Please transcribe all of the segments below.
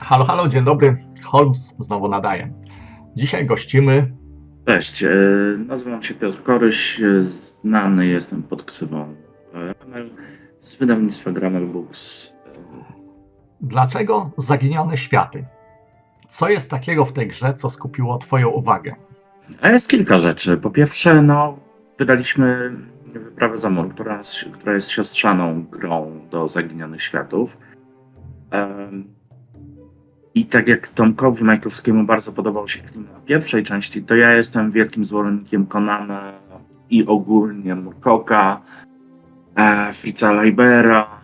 Halo, halo, dzień dobry. Holmes znowu nadaje. Dzisiaj gościmy. Cześć, e, nazywam się Piotr Koryś, e, znany jestem pod ksywą e, Ramel z wydawnictwa Grammar Books. Dlaczego zaginione światy? Co jest takiego w tej grze, co skupiło Twoją uwagę? Jest kilka rzeczy. Po pierwsze, no, wydaliśmy Wyprawę za mur, która, która jest siostrzaną grą do Zaginionych Światów. I tak jak Tomkowi Majkowskiemu bardzo podobał się klimat pierwszej części, to ja jestem wielkim zwolennikiem Konana i ogólnie Murkoka, e, Fritza Leibera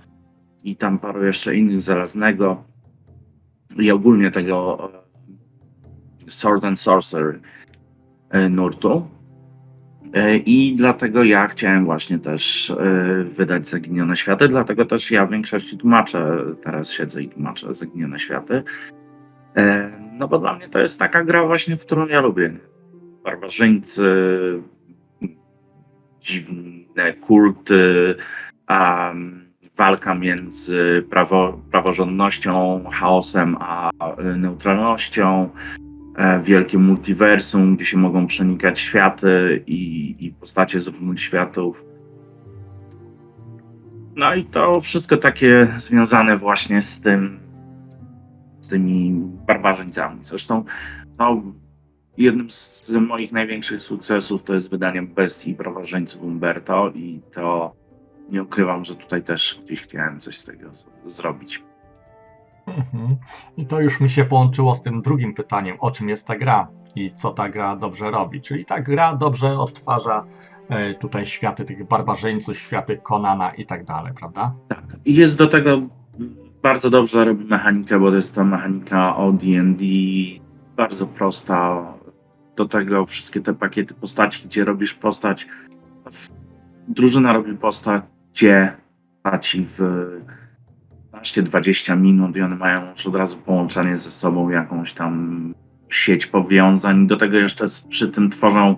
i tam paru jeszcze innych Żelaznego i ogólnie tego e, Sword and Sorcery e, nurtu. E, I dlatego ja chciałem właśnie też e, wydać Zaginione Światy, dlatego też ja w większości tłumaczę, teraz siedzę i tłumaczę Zaginione Światy. E, No bo dla mnie to jest taka gra właśnie, w którą ja lubię. Barbarzyńcy, dziwne kulty, um, walka między prawo, praworządnością, chaosem a neutralnością, wielkie multiversum, gdzie się mogą przenikać światy i, i postacie z różnych światów. No i to wszystko takie związane właśnie z tym, z tymi barbarzyńcami. Zresztą no, jednym z moich największych sukcesów to jest wydanie Bestii i Barbarzyńców Umberto i to nie ukrywam, że tutaj też gdzieś chciałem coś z tego z- zrobić. Mhm. I to już mi się połączyło z tym drugim pytaniem, o czym jest ta gra i co ta gra dobrze robi. Czyli ta gra dobrze odtwarza e, tutaj światy tych barbarzyńców, światy Konana i tak dalej, prawda? Tak. I jest do tego bardzo dobrze robi mechanikę, bo to jest to mechanika o D&D bardzo prosta. Do tego wszystkie te pakiety postaci, gdzie robisz postać, drużyna robi postacie postaci w 15-20 minut i one mają już od razu połączenie ze sobą, jakąś tam sieć powiązań. Do tego jeszcze przy tym tworzą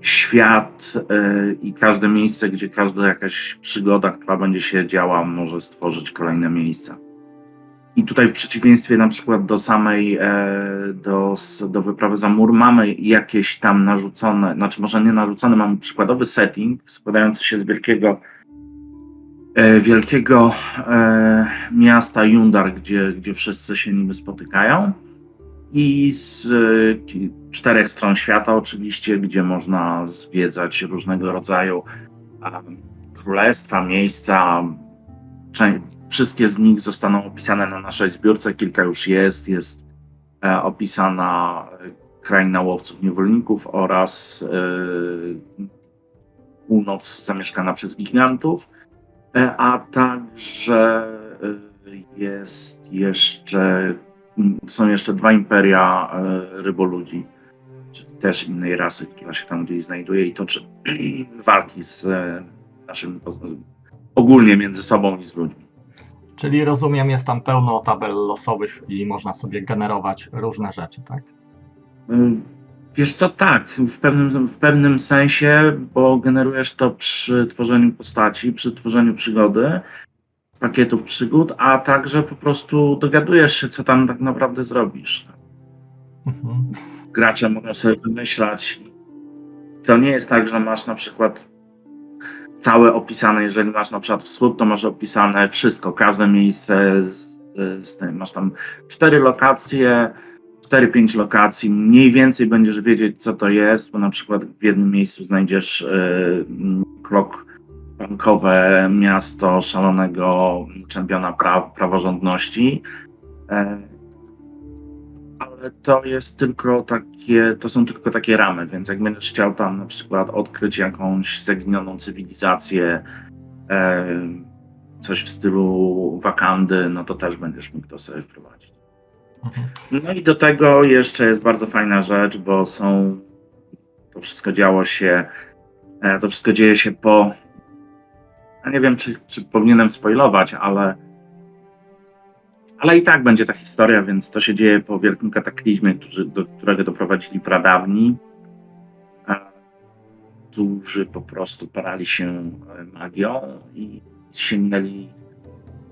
świat y, i każde miejsce, gdzie każda jakaś przygoda, która będzie się działa, może stworzyć kolejne miejsca. I tutaj w przeciwieństwie na przykład do samej, e, do, do wyprawy za mur mamy jakieś tam narzucone, znaczy może nie narzucone, mamy przykładowy setting składający się z wielkiego wielkiego e, miasta Jundar, gdzie, gdzie wszyscy się niby spotykają i z e, czterech stron świata oczywiście, gdzie można zwiedzać różnego rodzaju królestwa, miejsca. Wszystkie z nich zostaną opisane na naszej zbiórce, kilka już jest. Jest e, opisana e, kraina łowców niewolników oraz e, północ zamieszkana przez gigantów, e, a także e, jest jeszcze Mm, są jeszcze dwa imperia e, ryboludzi, czyli też innej rasy, która się tam gdzieś znajduje i toczy walki z e, naszymi po- ogólnie między sobą i z ludźmi. Czyli rozumiem, jest tam pełno tabel losowych i można sobie generować różne rzeczy, tak? Wiesz co, tak, w pewnym, w pewnym sensie, bo generujesz to przy tworzeniu postaci, przy tworzeniu przygody, pakietów przygód, a także po prostu dogadujesz się, co tam tak naprawdę zrobisz. Mhm. gracze mogą sobie wymyślać. To nie jest tak, że masz na przykład całe opisane, jeżeli masz na przykład wschód, to masz opisane wszystko, każde miejsce z, z tym. Masz tam cztery lokacje, 4-5 lokacji, mniej więcej będziesz wiedzieć, co to jest, bo na przykład w jednym miejscu znajdziesz y, krok bankowe miasto szalonego czempiona pra, praworządności. E, ale to jest tylko takie, to są tylko takie ramy, więc jak będziesz chciał tam na przykład odkryć jakąś zaginioną cywilizację, e, coś w stylu Wakandy, no to też będziesz mógł to sobie wprowadzić. Mhm. No i do tego jeszcze jest bardzo fajna rzecz, bo są, to wszystko działo się, e, to wszystko dzieje się po, ja nie wiem, czy, czy powinienem spoilować, ale ale i tak będzie ta historia, więc to się dzieje po wielkim kataklizmie, który, do którego doprowadzili pradawni. Którzy po prostu parali się e, magią i sięgnęli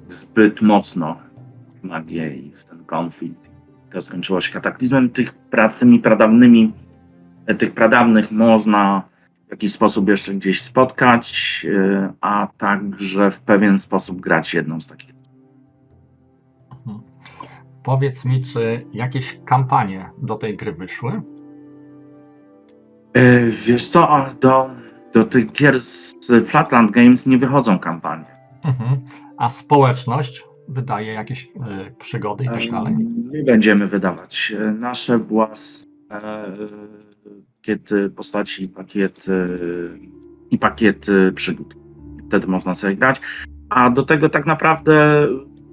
zbyt mocno magię i w ten konflikt. To skończyło się kataklizmem. Tych, pra, tymi pradawnymi, e, tych pradawnych można w jakiś sposób jeszcze gdzieś spotkać, e, a także w pewien sposób grać jedną z takich. Mhm. Powiedz mi, czy jakieś kampanie do tej gry wyszły? E, Wiesz co, do, do tych gier z Flatland Games nie wychodzą kampanie. Mhm. A społeczność wydaje jakieś y, przygody i tak dalej? My będziemy wydawać e, nasze własne e, pakiety postaci, pakiety i pakiety przygód. Wtedy można sobie grać. A do tego tak naprawdę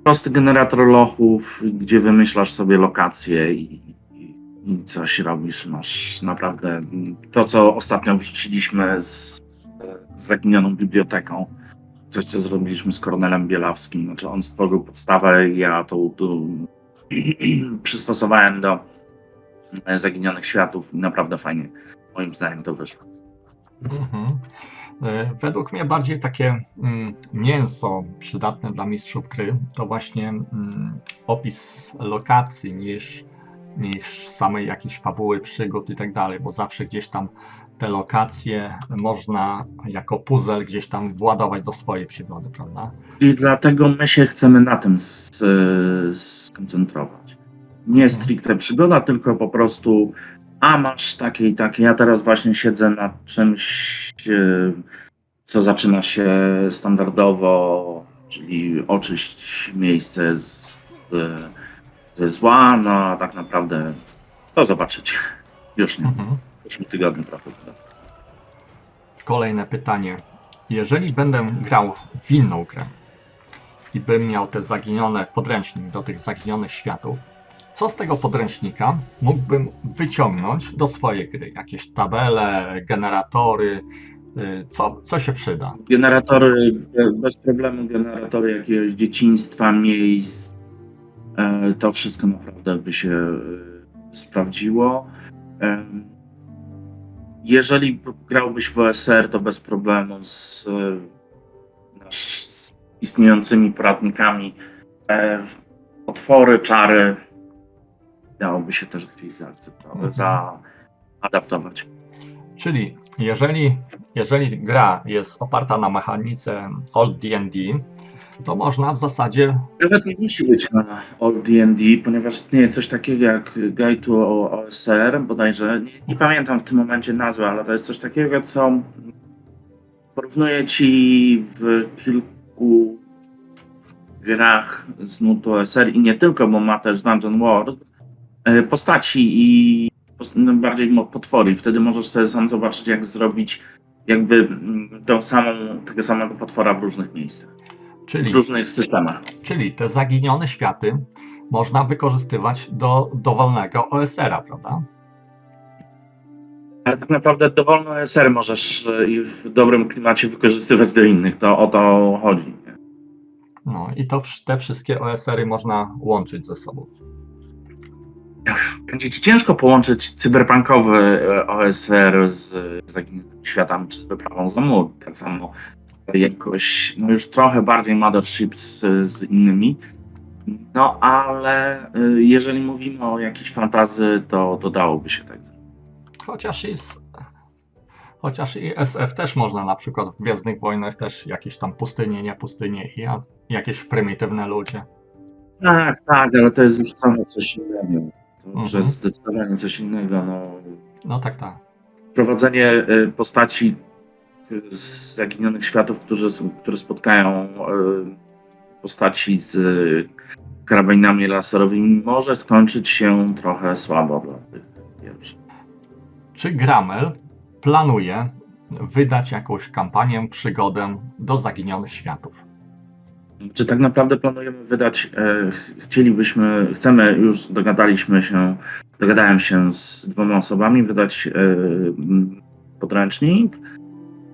prosty generator lochów, gdzie wymyślasz sobie lokacje i, i, i coś robisz. Masz naprawdę to, co ostatnio wrzuciliśmy z, z zaginioną biblioteką coś, co zrobiliśmy z Kornelem Bielawskim. Znaczy on stworzył podstawę ja to, to przystosowałem do e, zaginionych światów i naprawdę fajnie moim zdaniem to wyszło. Mhm. Y, Według mnie bardziej takie mm, mięso przydatne dla mistrzów gry to właśnie mm, opis lokacji niż, niż samej jakiejś fabuły, przygód i tak dalej, bo zawsze gdzieś tam te lokacje można jako puzzle gdzieś tam władować do swojej przygody, prawda? I dlatego my się chcemy na tym skoncentrować. Nie stricte przygoda, tylko po prostu a masz takie i takie. Ja teraz właśnie siedzę nad czymś, e, co zaczyna się standardowo, czyli oczyść miejsce z, e, ze zła, no a tak naprawdę to zobaczycie. Już nie, Mhm. Przyszłym tygodniu prawdopodobnie. Kolejne pytanie. Jeżeli będę grał w inną grę i bym miał te zaginione podręcznik do tych zaginionych światów, co z tego podręcznika mógłbym wyciągnąć do swojej gry? Jakieś tabele, generatory, y, co, co się przyda? Generatory, e, bez problemu generatory jakiegoś dzieciństwa, miejsc, e, to wszystko naprawdę by się e, sprawdziło. Jeżeli grałbyś w OSR, to bez problemu z, z istniejącymi poradnikami e, otwory, czary dałoby się też gdzieś zaakceptować, Mhm. zaadaptować. Czyli jeżeli, jeżeli gra jest oparta na mechanice Old D&D, to można w zasadzie Nawet nie musi być na All D&D, ponieważ istnieje coś takiego jak Guide to OSR, bodajże, nie, nie pamiętam w tym momencie nazwy, ale to jest coś takiego, co porównuje ci w kilku grach z nutu OSR i nie tylko, bo ma też Dungeon World, e, postaci i no, bardziej potwory. Wtedy możesz sobie sam zobaczyć, jak zrobić jakby mm, tą samą, tego samego potwora w różnych miejscach, w czyli różnych systemach. Czyli te zaginione światy można wykorzystywać do dowolnego OSR-a, prawda? Ale tak naprawdę dowolny SR możesz e, i w dobrym klimacie wykorzystywać do innych. To o to chodzi. No i to te wszystkie OSR-y można łączyć ze sobą. Będzie ci ciężko połączyć cyberpunkowy e, OSR z e, zaginionymi światami czy z wyprawą za mur. Tak samo jakoś, no już trochę bardziej Mothership z, z innymi. No ale e, jeżeli mówimy o jakiejś fantazy, to, to dałoby się tak zrobić. Chociaż i, z, chociaż i SF też można na przykład w Gwiezdnych Wojnach też jakieś tam pustynie, nie pustynie i jakieś prymitywne ludzie. Tak, tak, ale to jest już trochę coś innego. To już Mhm. jest zdecydowanie coś innego. No, No tak, tak. prowadzenie y, postaci z zaginionych światów, którzy, które spotkają y, postaci z y, karabinami laserowymi, może skończyć się trochę słabo dla tych pierwszych. Czy Gramel planuje wydać jakąś kampanię, przygodę do zaginionych światów? Czy tak naprawdę planujemy wydać, e, ch- chcielibyśmy, chcemy, już dogadaliśmy się, dogadałem się z dwoma osobami, wydać e, podręcznik, e,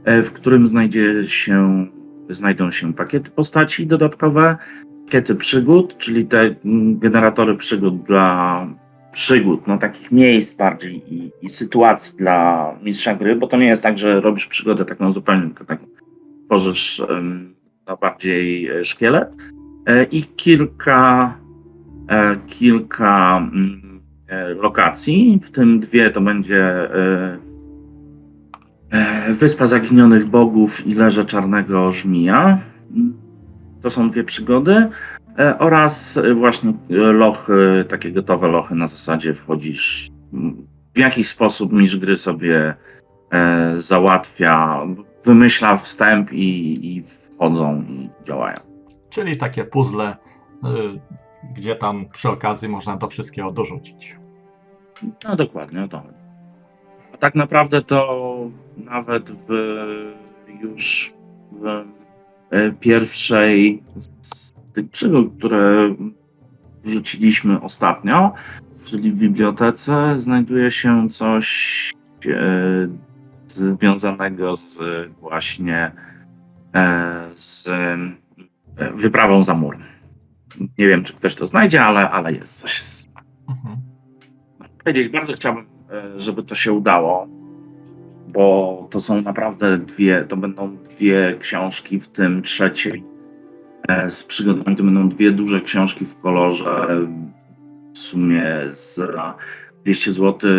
w którym znajdzie się, znajdą się pakiety postaci dodatkowe, pakiety przygód, czyli te mm, generatory przygód dla przygód, no takich miejsc bardziej i, i sytuacji dla mistrza gry, bo to nie jest tak, że robisz przygodę taką zupełnie, tylko tak tworzysz na bardziej e, szkielet. E, i kilka, e, kilka mm, e, lokacji, w tym dwie to będzie e, e, Wyspa Zaginionych Bogów i Leże Czarnego Żmija. To są dwie przygody. E, oraz właśnie e, lochy, takie gotowe lochy na zasadzie wchodzisz. W jakiś sposób mistrz gry sobie e, załatwia, wymyśla wstęp i, i wchodzą i działają. Czyli takie puzzle, gdzie tam przy okazji można do wszystkiego dorzucić. No dokładnie o to. chodzi. Tak naprawdę to nawet w, już w e, pierwszej z tych przygód, które wrzuciliśmy ostatnio, czyli w bibliotece, znajduje się coś e, związanego z właśnie e, z wyprawą za mur. Nie wiem, czy ktoś to znajdzie, ale, ale jest coś z Mhm. powiedzieć, bardzo chciałbym, żeby to się udało, bo to są naprawdę dwie, to będą dwie książki, w tym trzeciej e, z przygodami, to będą dwie duże książki w kolorze, w sumie za 200 zł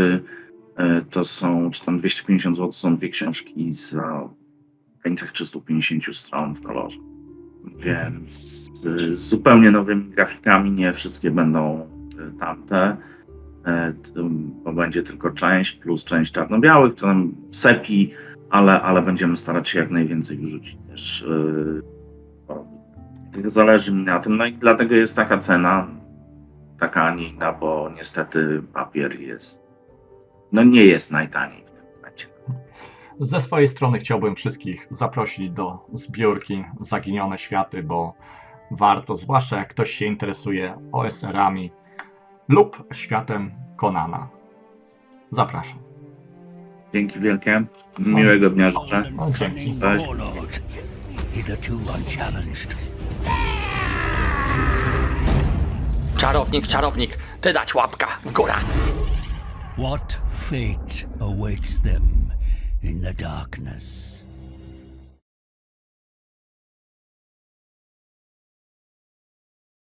to są, czy tam 250 zł są dwie książki za granicach 350 stron w kolorze. Więc e, z zupełnie nowymi grafikami, nie wszystkie będą e, tamte bo będzie tylko część plus część czarno-białych, co nam sepi, ale, ale będziemy starać się jak najwięcej wyrzucić też. Tylko zależy mi na tym, no i dlatego jest taka cena, taka, a nie inna, bo niestety papier jest, no nie jest najtaniej w tym momencie. Ze swojej strony chciałbym wszystkich zaprosić do zbiórki Zaginione Światy, bo warto, zwłaszcza jak ktoś się interesuje OSR-ami lub światem Konana. Zapraszam. Dzięki wielkie, miłego dnia życzę. No, dzięki. Cześć. warlord, hitherto unchallenged. Czarownik, czarownik, ty dać łapka w górę. What fate awaits them in the darkness?